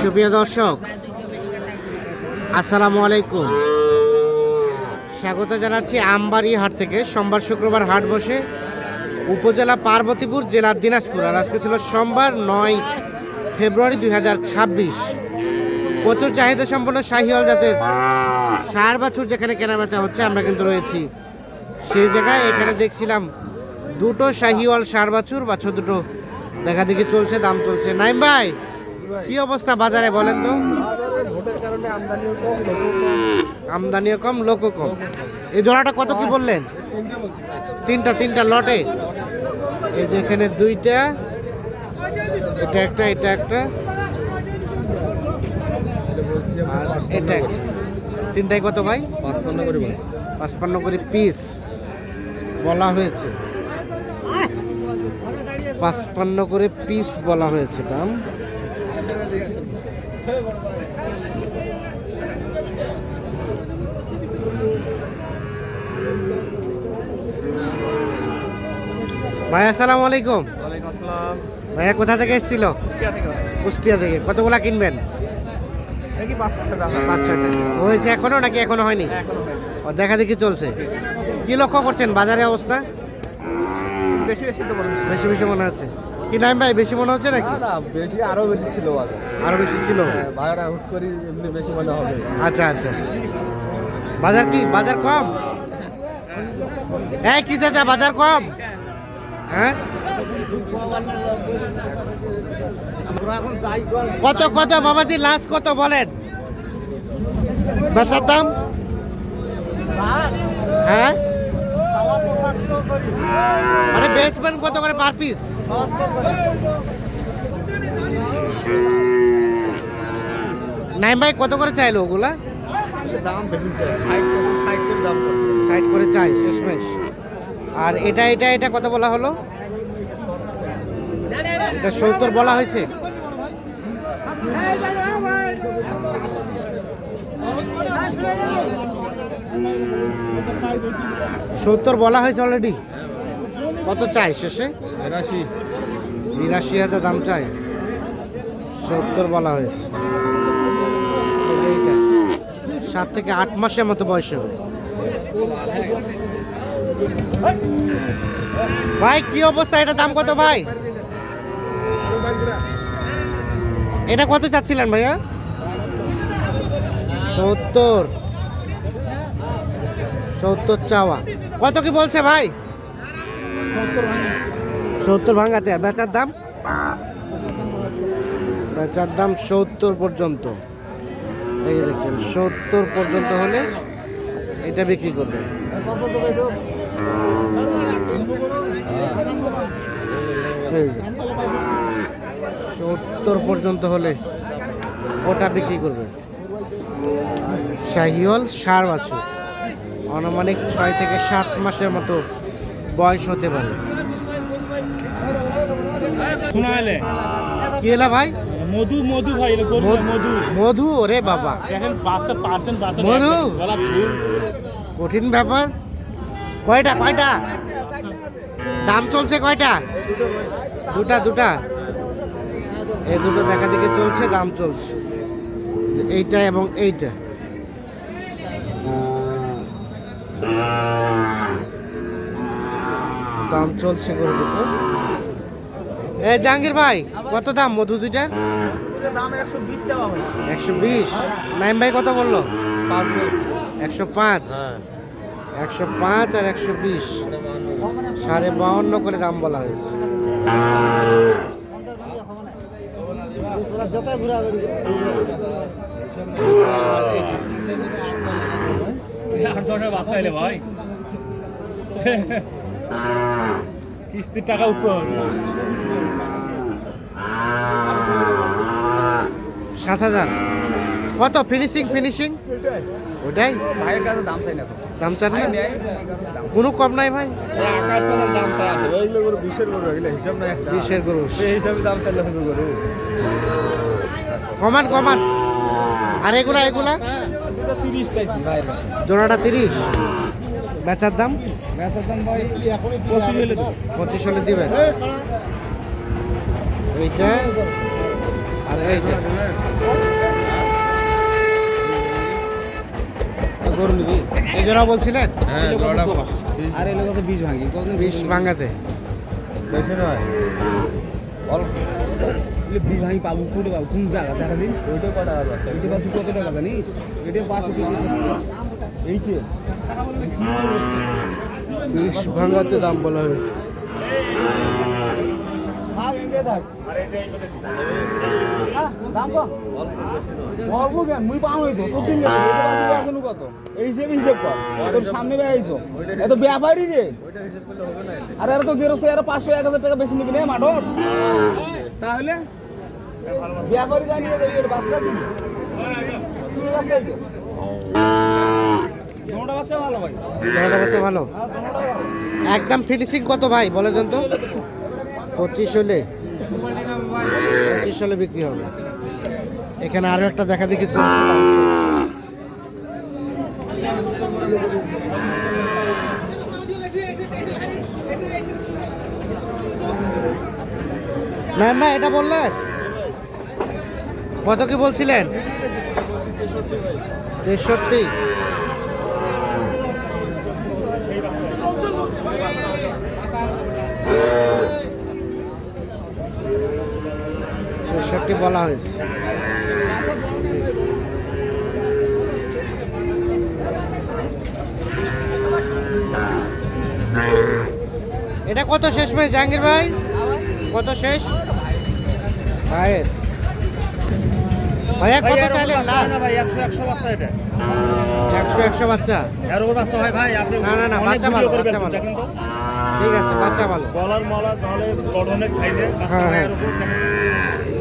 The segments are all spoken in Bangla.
সুপ্রিয় দর্শক, আসসালামু আলাইকুম। স্বাগত জানাচ্ছি আমবাড়ি হাট থেকে। সোমবার শুক্রবার হাট বসে উপজেলা পার্বতীপুর জেলার দিনাজপুর। আর আজকে ছিল সোমবার নয় ফেব্রুয়ারি দুই হাজার ছাব্বিশ। প্রচুর চাহিদা সম্পন্ন শাহিওয়াল জাতের সার বাছুর যেখানে কেনাবেচা হচ্ছে, আমরা কিন্তু রয়েছি সেই জায়গায়। এখানে দেখছিলাম দুটো শাহিওয়াল সার বাছুর বাছুর দুটো দেখা দেখি চলছে দাম চলছে। নাইম ভাই কি অবস্থা বাজারে বলেন তো? আমদানিও কম লোকও কম। এই জোড়াটা কত কি বললেন? তিনটা তিনটা লটে। এই যে এখানে দুইটা এটা একটা এটা একটা। আর এটা। তিনটাই কত ভাই? পাঁচপান্ন করে পাঁচপান্ন করে পিস। বলা হয়েছে। পাঁচপান্ন করে পিস বলা হয়েছে দাম। ভাই আসসালামু আলাইকুম। ভাইয়া কোথা থেকে এসেছিল? কুষ্টিয়া থেকে। কতগুলা কিনবেন? হয়েছে এখনও নাকি এখনও হয়নি। ও দেখা দেখি চলছে। কি লক্ষ্য করছেন? বাজারে অবস্থা? বেশি বেশি তো বলুন বেশি বেশি মনে হচ্ছে। কি নাম ভাই বেশি মনে হচ্ছে নাকি? না বেশি আরও বেশি ছিল বাজার। আরও বেশি ছিল? বাজারে হুট করি এমনি বেশি মনে হবে। আচ্ছা আচ্ছা। বাজার কি বাজার কম? এই কি চাচা বাজার কম? হ্যাঁ? কত কত বাবাজি লাস্ট কত বলেন? বেচার দাম? হ্যাঁ? মানে বেচবেন কত করে পার পিস নাইম ভাই, কত করে চাইলো ওগুলা? সাইড করে চাই, শেষমেশ। আর এটা এটা এটা কত বলা হলো? এটা সত্তর বলা হয়েছে। সত্তর বলা হয়েছে অলরেডি কত চাই শেষে? বিরাশি। হাজার দাম চাই। সত্তর বলা হয়েছে। এইটা। সাত থেকে আট মাসের মতো বয়স হবে। ভাই কি অবস্থা? এটা দাম কত ভাই? এটা কত চাচ্ছিলেন ভাইয়া? সত্তর। সত্তর চাওয়া। কত কি বলছে ভাই? সত্তর ভাঙাতে। আর বেচার দাম? বেচার দাম সত্তর পর্যন্ত। এই দেখছেন, সত্তর পর্যন্ত হলে এটা বিক্রি করবে। সত্তর পর্যন্ত হলে ওটা বিক্রি করবে। শাহিওল সার বাছুর। আনুমানিক ছয় থেকে সাত মাসের মতো বয়স হতে পারে। কি এলা ভাই? মধু মধু ভাই মধু মধু। ওরে বাবা। দেখেন বাচ্চা পার্সেন্ট বাচ্চা মধু? কঠিন ব্যাপার। কয়টা কয়টা? দাম চলছে কয়টা? দুটা দুটা। এই দুটো দেখা দেখি চলছে দাম চলছে। এইটা এবং এইটা। দাম চলছে দুটো এ জাহাঙ্গীর ভাই কত দাম মধু দুইটার? একশো বিশ হয়। নাইম ভাই কত বলল? একশো পাঁচ। হ্যাঁ। একশো পাঁচ আর একশো বিশ। সাড়ে বাউন্ন করে দাম বলা হয়েছে। আট দশটা বাচ্চা এলে ভাই। কিস্তির টাকা উপর। সাত হাজার। কত? ফিনিশিং ফিনিশিং ওটাই। ভাইয়ের কাছে দাম চাই না তো। দাম চান না? কোনো কম নাই ভাই। আকাশ পাতাল দাম চাই আছে। ওইগুলো গরু বিশের গরু এগুলো হিসাব নাই একটা। বিশের গরু। সেই হিসাবে দাম চাইলে হবে গরু। কমান কমান। আর এগুলা এগুলা? জোড়াটা তিরিশ বেচার দাম? বেচার দাম ভাই পঁচিশ হলে দেবো। পঁচিশ হলে দিবেন এইটা? এইটা? গরু নিবি এই জোড়া বলছিলেন? হ্যাঁ আর বিষ ভাঙি। বিষ ভাঙাতে। বেশি নয়। বিষ ভাঙি পাবো কোটে পাবো? কোন জায়গা? দেখা দিন ওইটা কটা আছে এটা পাচ্ছি কত টাকা জানিস? এটা পাঁচশো টাকা। এইটে বিষ ভাঙাতে দাম বলা হয়েছে। হ্যাঁ হ্যাঁ, কত? ব্যাপারই রে। আর তো গেরস্ত পাঁচশো এক হাজার টাকা বেশি নিবি না মাঠর তাহলে? ব্যাপারই জানিয়ে দেবে এটা বাচ্চা ভালো একদম ফিনিশিং কত ভাই? বলে দেন তো। পঁচিশ হলে। পঁচিশ হলে বিক্রি হবে। এখানে আরও একটা দেখা দেখি চলছে দাম চলছে। না এটা বললেন? কত কি বলছিলেন? তেষট্টি। তেষট্টি বলা হয়েছে। এটা কত শেষ ভাই, জাহাঙ্গীর ভাই? কত শেষ? ভাইয়ের। ভাইয়া কত চাইলেন? না ভাই একশো একশো বাচ্চা এটা। একশো একশো বাচ্চা? এর উপর বাচ্চা হয় ভাই আপনি না, না, না, বাচ্চা ভালো, বাচ্চা ভালো। দেখেন তো। ঠিক আছে বাচ্চা ভালো। গলার মলা তাহলে সাইজে বাচ্চা হ্যাঁ, হয় হ্যাঁ। এর উপর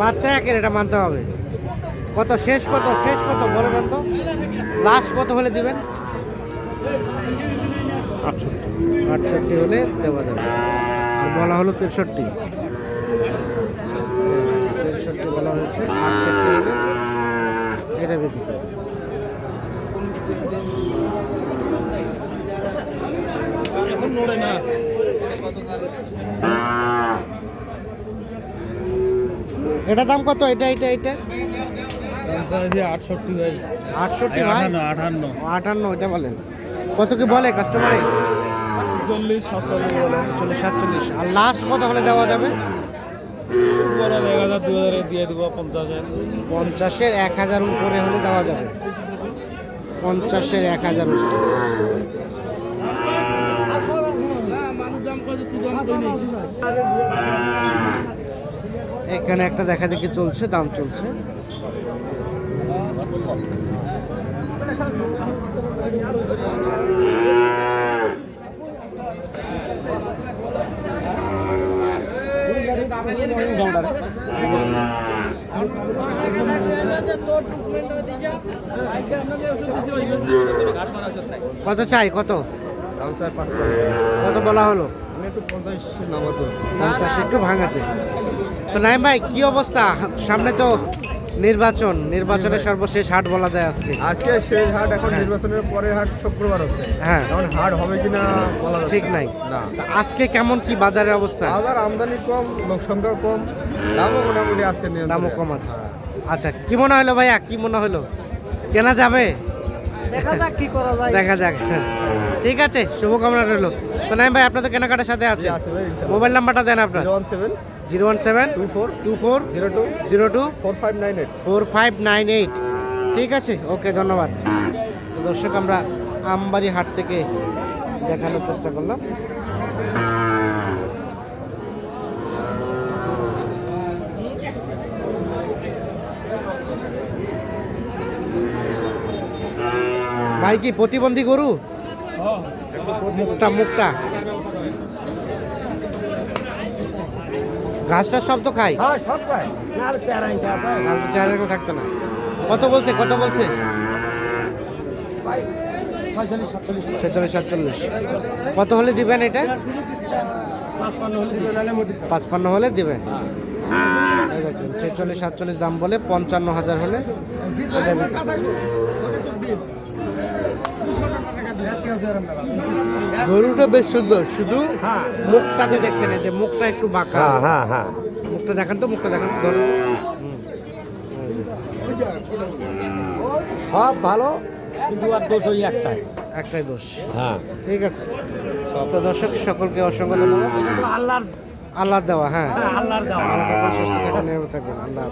বাচ্চা একের এটা মানতে হবে। কত শেষ কত শেষ কত বলে দেন তো। লাস্ট কত হলে দিবেন? আটষট্টি হলে দেওয়া যাবে। আর বলা হলো তেষট্টি। তেষট্টি বলা হয়েছে। আটষট্টি এটা বিক্রি করবে। এখন নড়ে না। এটা দাম কত? এটা এটা এটা? আটষট্টি ভাই। আটষট্টি ভাই? আটান্ন আটান্ন। এটা বলেন। কত কি বলে কাস্টমারে চল্লিশ সাতচল্লিশ চল্লিশ সাতচল্লিশ। আর লাস্ট কত হলে দেওয়া যাবে? এক হাজার দু হাজারে দিয়ে দিব পঞ্চাশ পঞ্চাশের এক হাজার উপরে হলে দেওয়া যাবে। পঞ্চাশের এক হাজার উপরে। এখানে একটা দেখা দেখি চলছে, দাম চলছে। কত চাই, কত? কত বলা হলো? পঞ্চাশ, একটু ভাঙাতে। তো নাই ভাই, কি অবস্থা? সামনে তো নির্বাচন নির্বাচনের সর্বশেষ হাট বলা যায় আজকে। আজকে শেষ হাট এখন হ্যাঁ। নির্বাচনের পরের হাট শুক্রবার হচ্ছে। হ্যাঁ। এখন হাট হবে কিনা বলা ঠিক নাই। না। তা আজকে কেমন কি বাজারের অবস্থা? বাজার আমদানি কম লোক সংখ্যা কম দামও মোটামুটি আছে। দামও কম আছে। আচ্ছা কি মনে হলো ভাইয়া? কি মনে হলো? কেনা যাবে? দেখা যাক কি করা যায়। দেখা যাক। ঠিক আছে শুভকামনা রইল। তো নাই ভাই আপনাদের কেনাকাটার সাথে আছে? আছে ভাই, মোবাইল নাম্বারটা দেন আপনার। One seven zero one seven two four two four zero two zero two four five nine eight four five nine eight ঠিক আছে? ওকে ধন্যবাদ। তো দর্শক আমরা আমবাড়ি হাট থেকে দেখানোর চেষ্টা করলাম। ভাই কি প্রতিবন্ধী গরু? মুক্তা মুখটা ঘাসটা সব তো খাই? হ্যাঁ সব না চেহারা চেহারা থাকতো না। কত বলছে কত বলছে? সাতচল্লিশ। ছেচল্লিশ সাতচল্লিশ। কত হলে দিবেন এটা? পাঁচপান্ন হলে দিবেন। ছেচল্লিশ সাতচল্লিশ দাম বলে পঞ্চান্ন হাজার হলে। গরুটা বেশ সুন্দর শুধু মুখটাতে দেখছেন যে মুখটা একটু বাঁকা। হ্যাঁ হ্যাঁ মুখটা দেখান তো মুখটা দেখান ধরুন। হুম। সব ভালো? কিন্তু আর দোষ ওই একটাই। একটাই দোষ। হ্যাঁ। ঠিক আছে। তো দর্শক সকলকে অসংখ্য ধন্যবাদ। আল্লাহর আল্লাহ দেওয়া হ্যাঁ। আল্লাহর দেওয়া। ভালো থাকবেন সুস্থ থাকবেন নিরাপদ থাকবেন আল্লাহ।